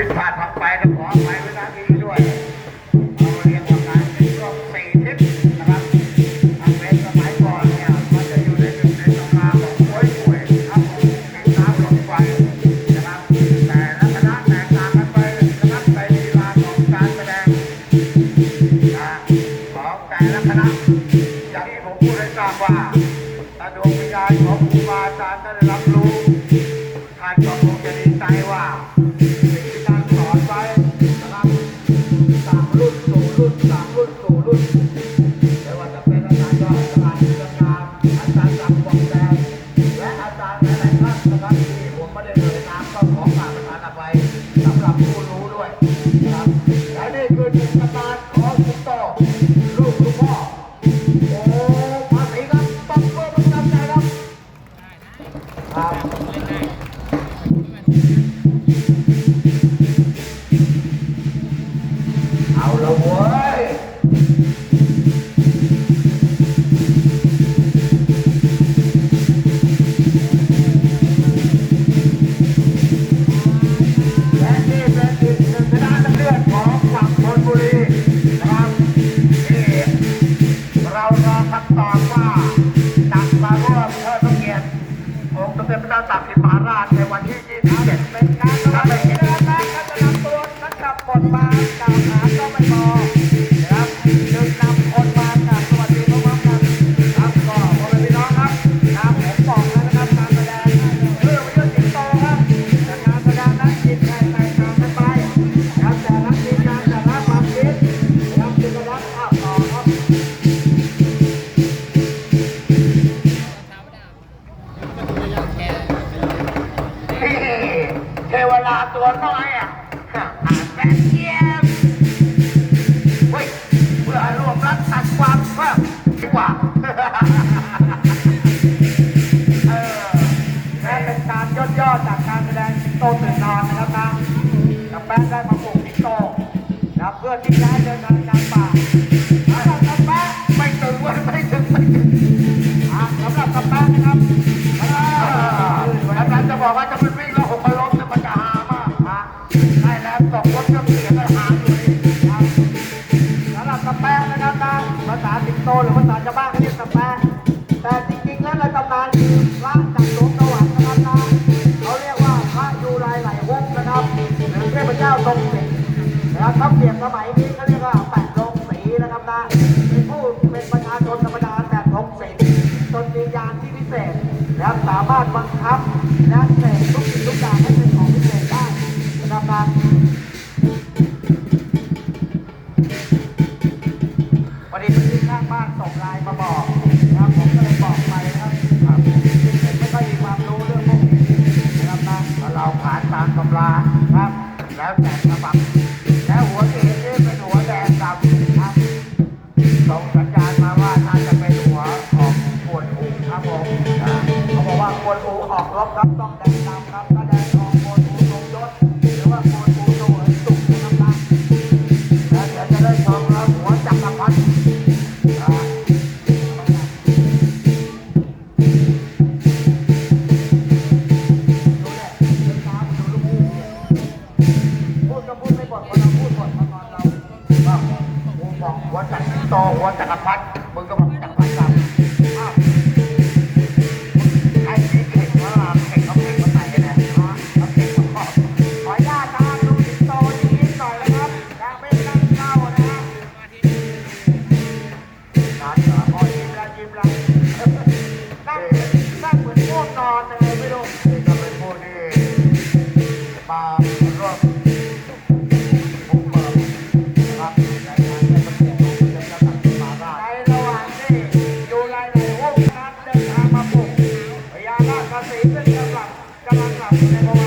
ผิดพลาดทำไปแล้วขอไป വർണ്ണ โตหรือภาษาชาวบ้านเขาเรียกตำนานแต่จริงๆแล้วในตำนานพระจากหลงสวรรค์นะครับเขาเรียกว่าพระยูไรไหลวงนะครับหรือเทพเจ้าทรงสิงห์นะครับทัาเปลี่ยบสมัยนี้เขาเรียกว่าแปดลงสีนะครับนะเป็นผู้เป็นประชาชนธรรมดาแต่ทรงสิงห์จนมียานที่พิเศษนะครับสามารถบัง วัดจักต่อวัดจักรพรรดิมึงก็มา เป็นกำลังกำลังหลับใน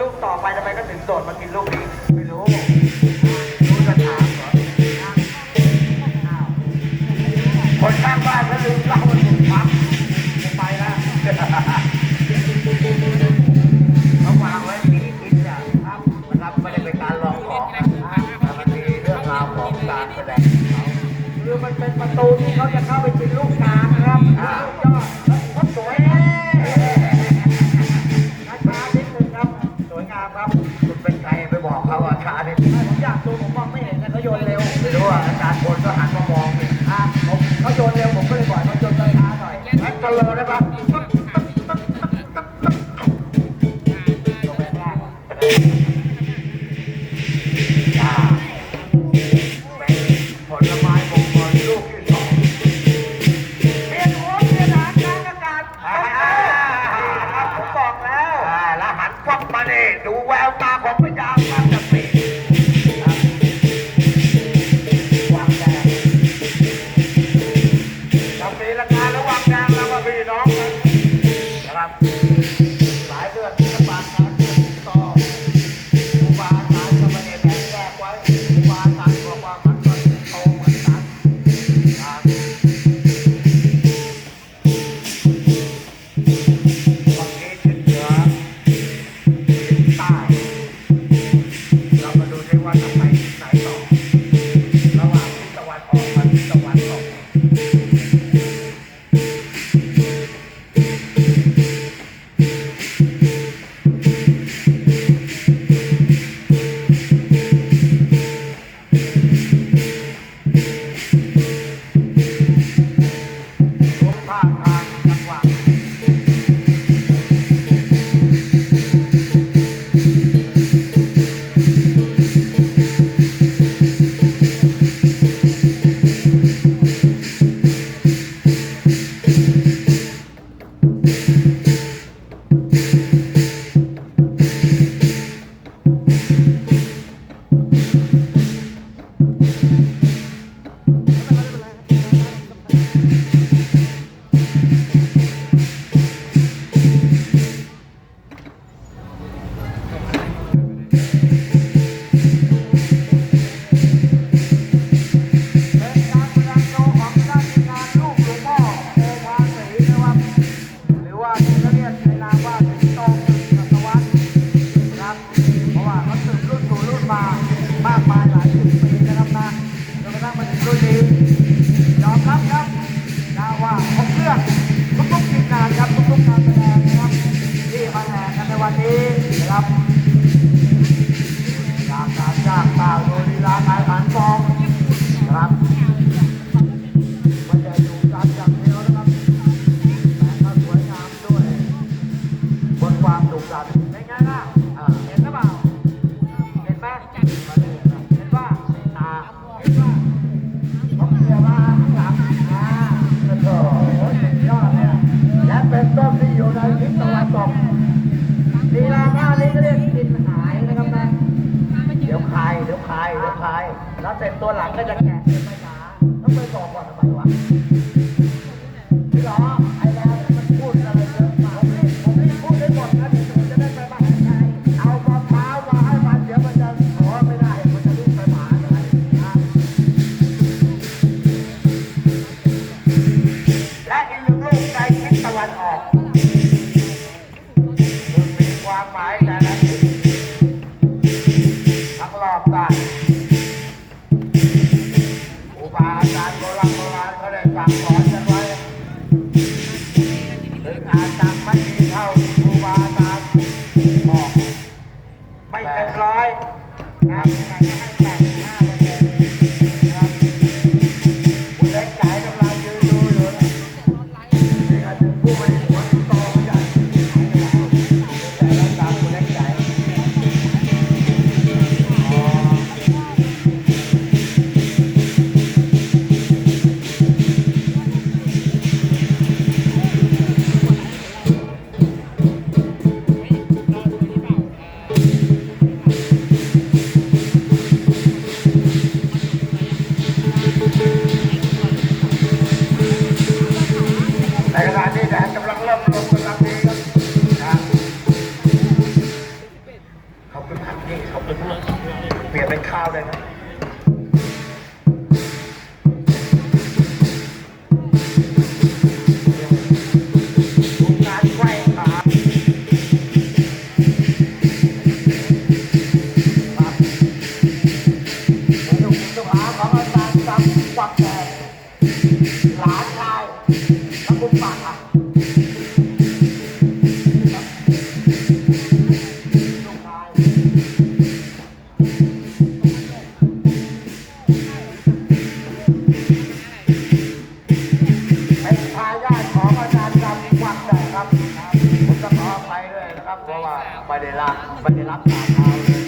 ลูกต่อไปทำไมก็ถึงโดดมากินลูกนี้ไม่รู้รู้จะถามเหรออ้าคนข้างบ้านก็ลืมเล่าให้ผมฟังผมไปแล้วเขาวางไว้ที่กินอะครับนะครับไม่ได้เป็นการลองของนะครับมันมีเรื่องราวของการแสดงงเขาคือมันเป็นประตูที่เขาจะ Vamos lá, vamos lá. ก็ขอไปด้วยนะครับ เพราะว่าไปได้รับไปได้รับตารเราเ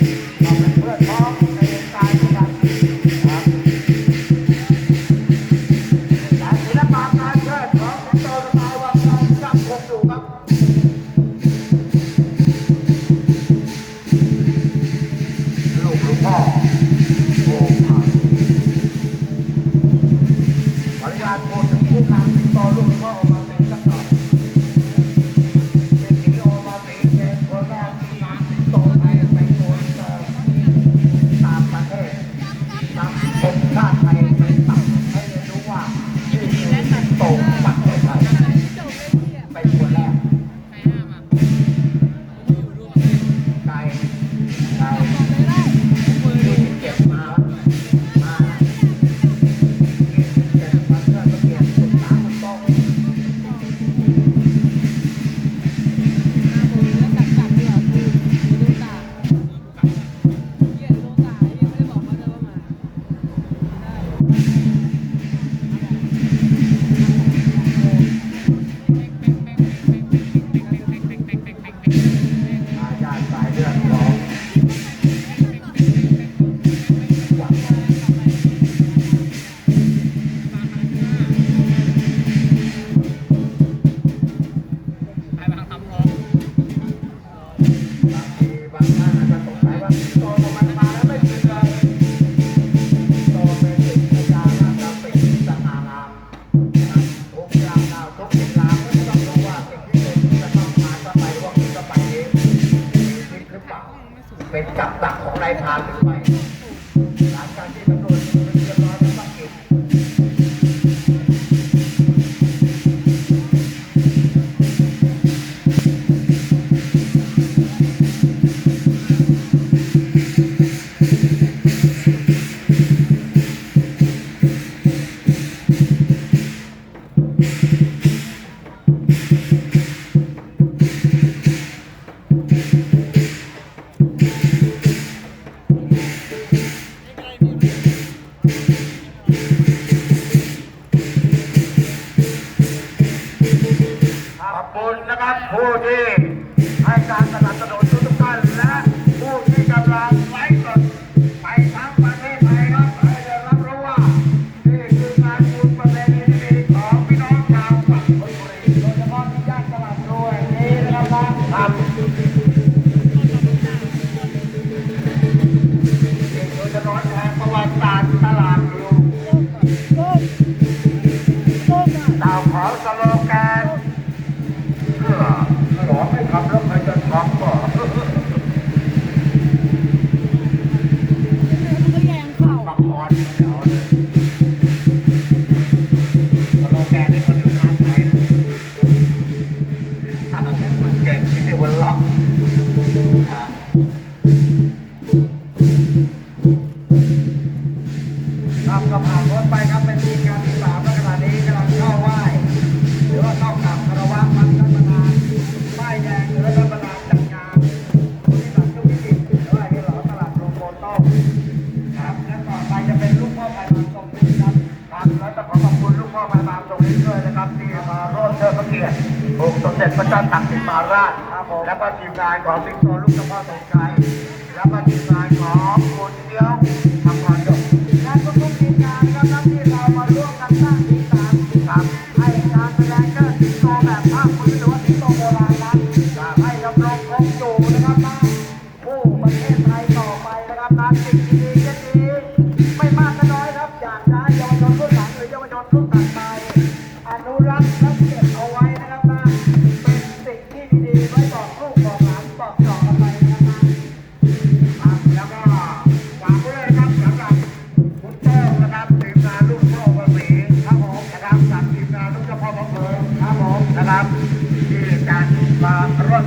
ของใคร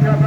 Gracias.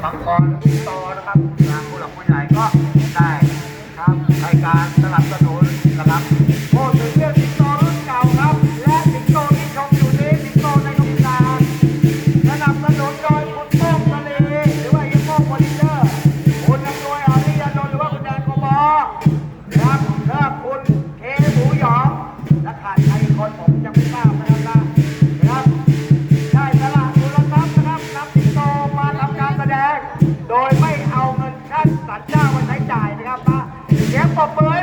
芒果 papai.